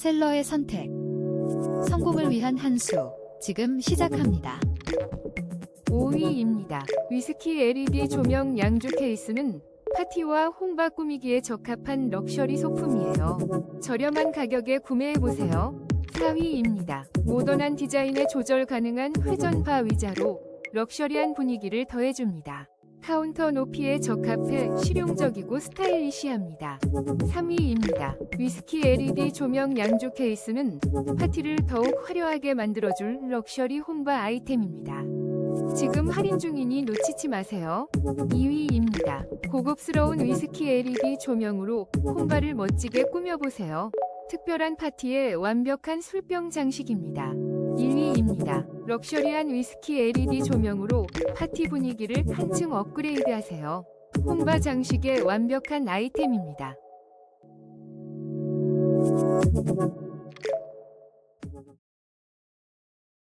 셀러의 선택. 성공을 위한 한 수. 지금 시작합니다. 5위입니다. 위스키 LED 조명 양주 케이스는 파티와 혼바 꾸미기에 적합한 럭셔리 소품이에요. 저렴한 가격에 구매해보세요. 4위입니다. 모던한 디자인에 조절 가능한 회전파 의자로 럭셔리한 분위기를 더해줍니다. 카운터 높이에 적합해 실용적이고 스타일리시합니다. 3위입니다. 위스키 LED 조명 양주 케이스는 파티를 더욱 화려하게 만들어줄 럭셔리 혼바 아이템입니다. 지금 할인 중이니 놓치지 마세요. 2위입니다. 고급스러운 위스키 LED 조명으로 혼바를 멋지게 꾸며보세요. 특별한 파티에 완벽한 술병 장식입니다. 1위입니다. 럭셔리한 위스키 LED 조명으로 파티 분위기를 한층 업그레이드 하세요. 혼바 장식의 완벽한 아이템입니다.